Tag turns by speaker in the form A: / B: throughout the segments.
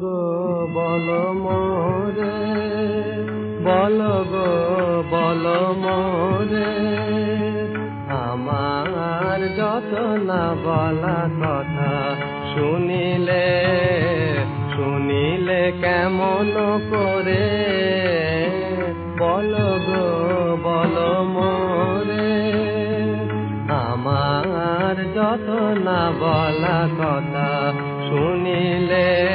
A: গো বল মোরে, বল গো, বল মোরে। আমার যত না বলা কথা শুনিলে শুনিলে কেমন করে? বল গো, বল মোরে। আমার যত না বলা কথা শুনিলে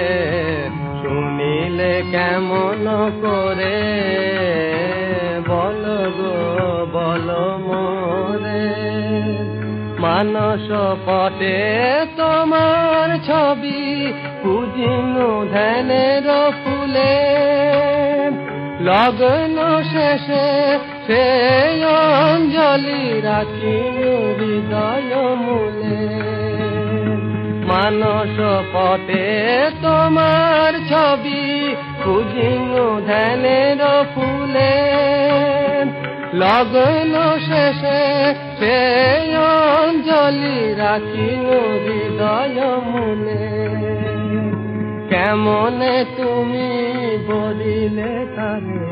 A: শুনিলে কেমন করে? বল গো, বল মোরে। মানস পটে তোমার ছবি পুজিনু ধ্যানের ফুলে। লগ্ন শেষে সে অঞ্জলি রাখি হৃদয় মূলে। মানস পটে তোমার ছবি, পুজিনু ধ্যানের ফুলে। লগ্ন শেষে সে অঞ্জলি রাখি হৃদয় মূলে কেমনে তুমি বলিলে তারে,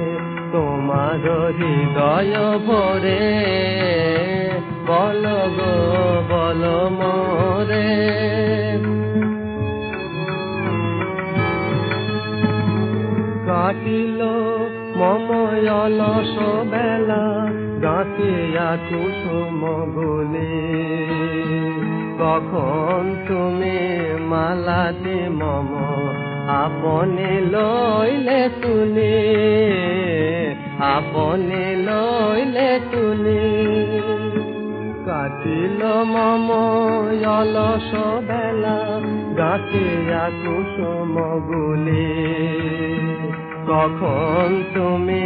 A: তোমার হৃদয় ভরে। বল গো, বল মোরে। কাটিল মময়লস বেলা গাঁথিয়া কুসুম গুলি কখন তুমি মালাটি মম, আপনি লইলে তুলি আপনি লইলে তুলি কাটিল মম অলস বেলা গাঁথিয়া কুসুম গুলি কখন তুমি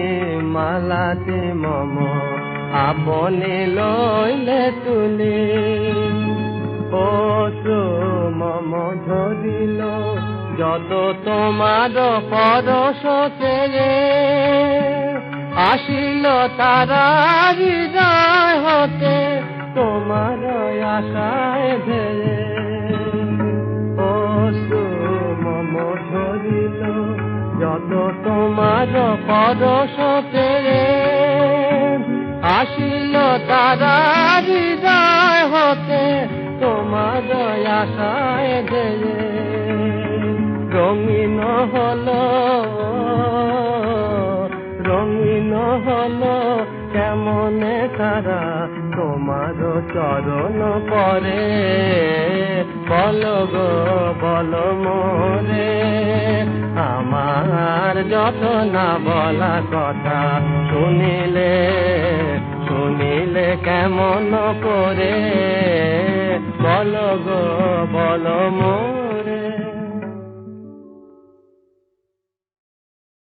A: মালাতে মম, আপনি লইলে তুলি। ও মম ধরিল, যত তোমার পরশ তেরে আসিল তারা হৃদয় হতে, তোমার আশায় ধরে পরশ পেরে আসিল তারা হৃদয় হতে, তোমার আশায় রঙিন হলো রঙিন হলো, কেমনে তারা তোমার চরণ পরে? বল গো, বল মোরে যত না বলা কথা শুনিলে শুনিলে কেমন করে? বল গো বল মোরে।